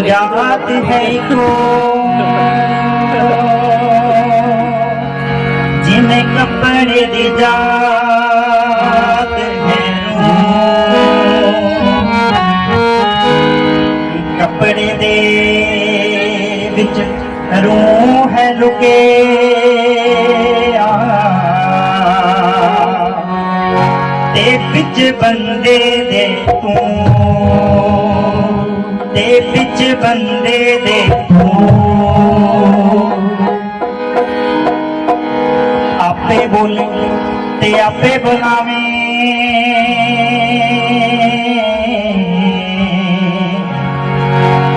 याद है को जिन्हें कपड़े दी जात है कपड़े दे विच रूह है लुके ते बिच बंदे दे ਦੇ ਵਿੱਚ ਬੰਦੇ ਦੇ ਆਪੇ ਬੋਲੇ ਤੇ ਆਪੇ ਬੁਲਾਵੇਂ।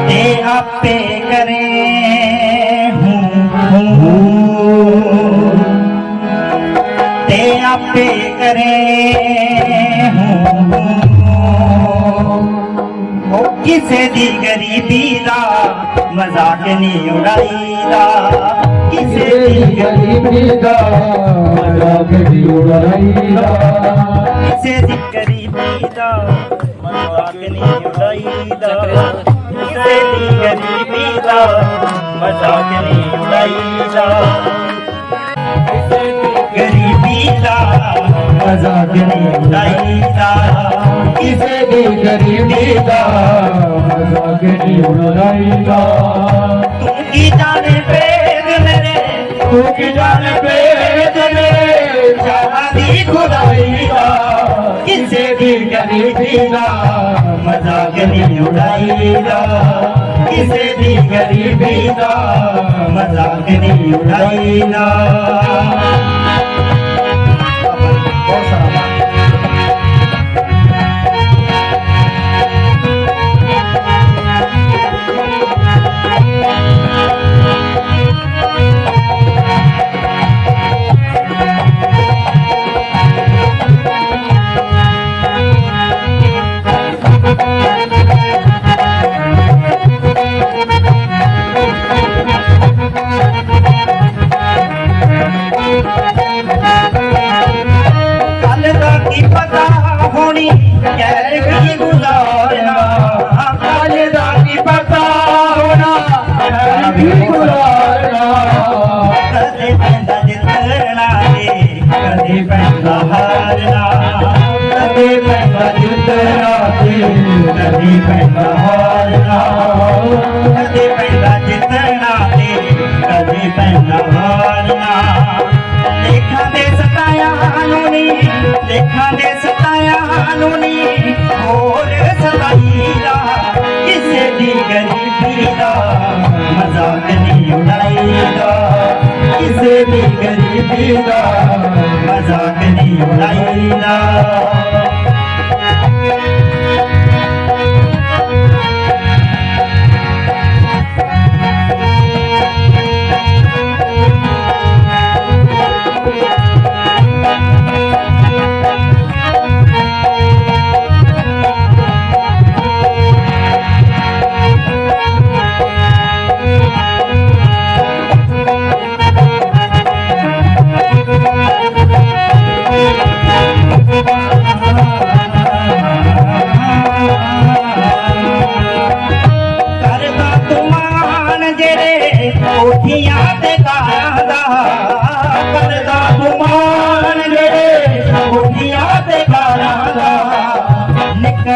ਤੇ ਆਪੇ ਕਰੇ ਤੇ ਆਪੇ ਕਰੇ किसे दी गरीबी दा मज़ाक नहीं उड़ाई दा। किसे दी गरीबी दा मज़ाक नहीं उड़ाई दा। किसे दी गरीबी दा मज़ाक नहीं उड़ाई दा। किसे दी गरीबी दा मज़ाक नहीं उड़ाई दा। किसे दी गरीबी दा मज़ाक नहीं उड़ाई दा। ਕਿਸੇ ਦੀ ਗਰੀਬੀ ਦਾ ਮਜ਼ਾਕ ਦੀ ਉਡਾਈਦਾ। ਤੂੰ ਕੀ ਜਾਣੇ ਭੇਦ ਮੇਰੇ? ਤੂੰ ਕੀ ਜਾਣੇ ਭੇਦ ਮੇਰੇ? ਚਾਹਾਂ ਦੀ ਖੁਦਾਈ ਦਾ ਕਿਸੇ ਦੀ ਗਰੀਬੀ ਦਾ ਮਜ਼ਾਕ ਨਹੀਂ ਉਡਾਈਦਾ। ਕਿਸੇ ਦੀ ਗਰੀਬੀ ਦਾ ਮਜ਼ਾਕ ਨਹੀਂ ਉਡਾਈਦਾ। भालना देखा गरीबी दा मज़ाक नहीं उड़ाईदा किसे गरीबी मज़ाक नहीं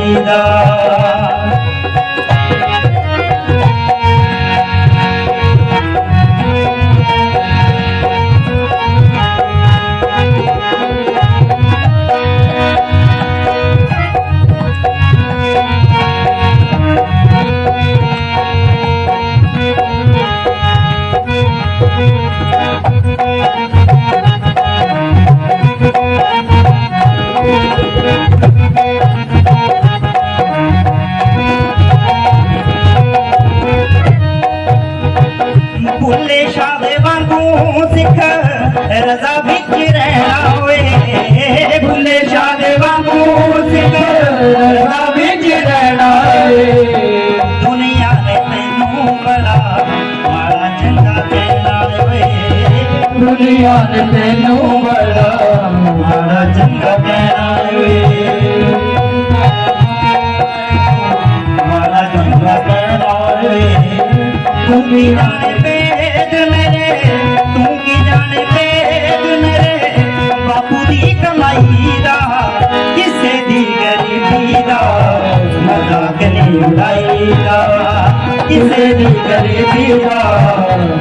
চাহিদা। ਰਜ਼ਾ ਵਿੱਚ ਰਹਿਣਾ ਓਏ ਭੁੱਲੇ ਸ਼ਾਹ ਦੇ ਵਾਂਗੂ ਸਿੱਧਰ ਰਜ਼ਾ ਵਿੱਚ ਰਹਿਣਾ ਓਏ ਦੁਨੀਆ ਨੇ ਤੈਨੂੰ ਬੜਾ ਮਾੜਾ ਚੰਗਾ ਕਹਿਣਾ ਓਏ ਦੁਨੀਆ ਨੇ ਤੈਨੂੰ ਬੜਾ ਮਾੜਾ ਚੰਗਾ ਕਹਿਣਾ ਓਏ ਮਾੜਾ ਚੰਗਾ ਕਹਿਣਾ ਓਏ ਦੁਨੀਆ नहीं गरीबीरा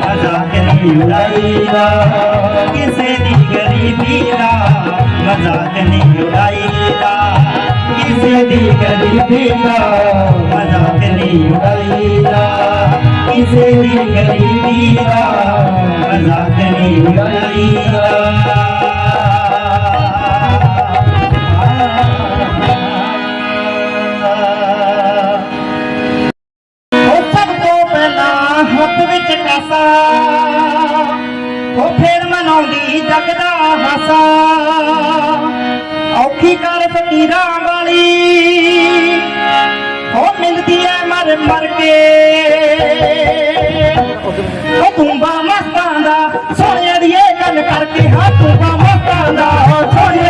मज़ा नहीं उड़ाईरा किसे नहीं गरीबीरा मज़ा नहीं उड़ाईरा किसे नहीं गरीबीरा मज़ा नहीं उड़ाईरा किसे नहीं गरीबीरा मज़ा नहीं उड़ाईरा ਤੂੰ ਬਾ ਮਸਤਾਂ ਦਾ। ਸੋਹਣਿਆ ਦੀ ਇਹ ਗੱਲ ਕਰਕੇ ਹਾਂ ਤੂੰ ਬਾ ਮਸਤਾਂ ਦਾ। ਸੋਹਣਿਆ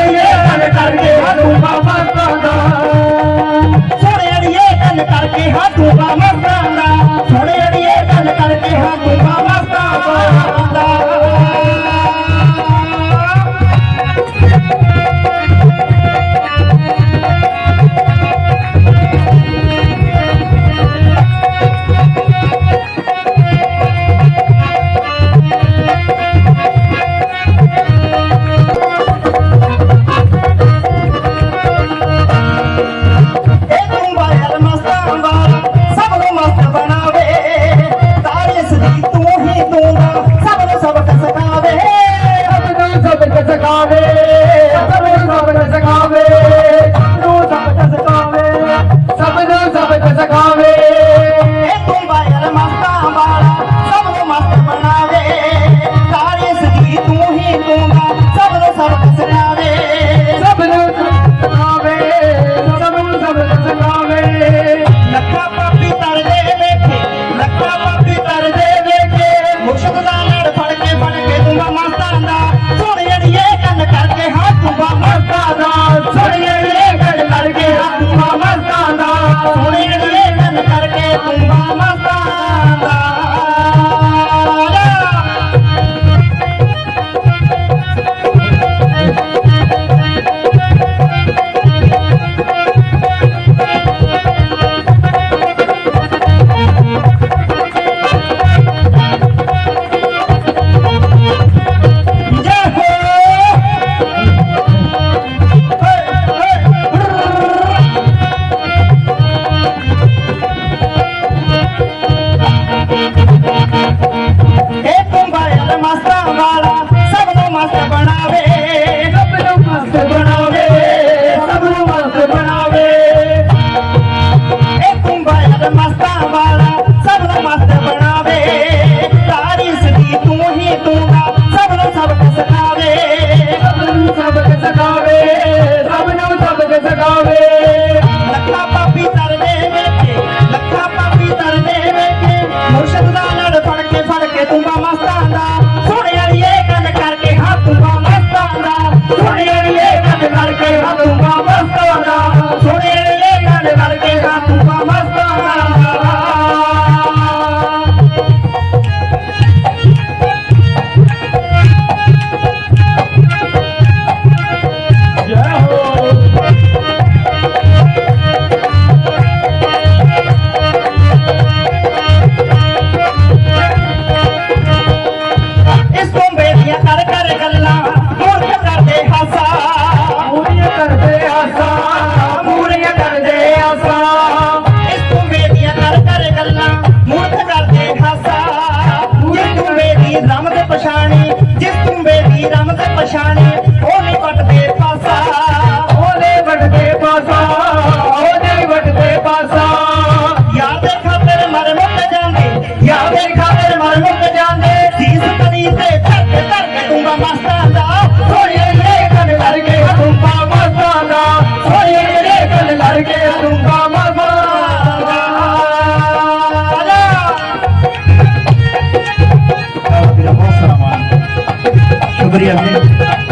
Fríamente.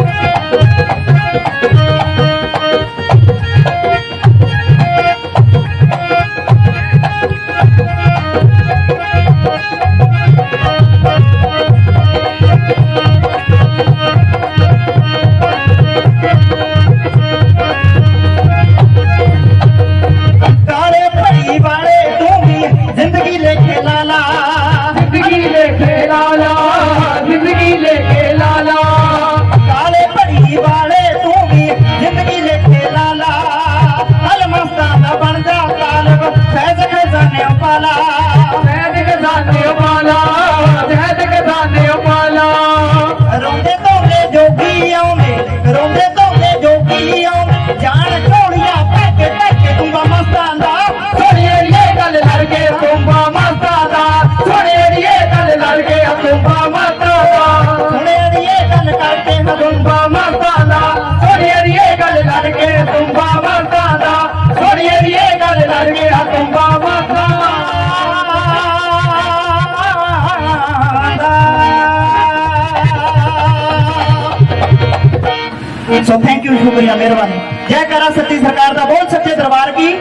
सो थैंक यू शुक्रिया मेहरबानी जय करा सती सरकार का बहुत सच्चे दरबार की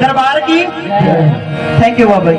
दरबार की थैंक यू बाबा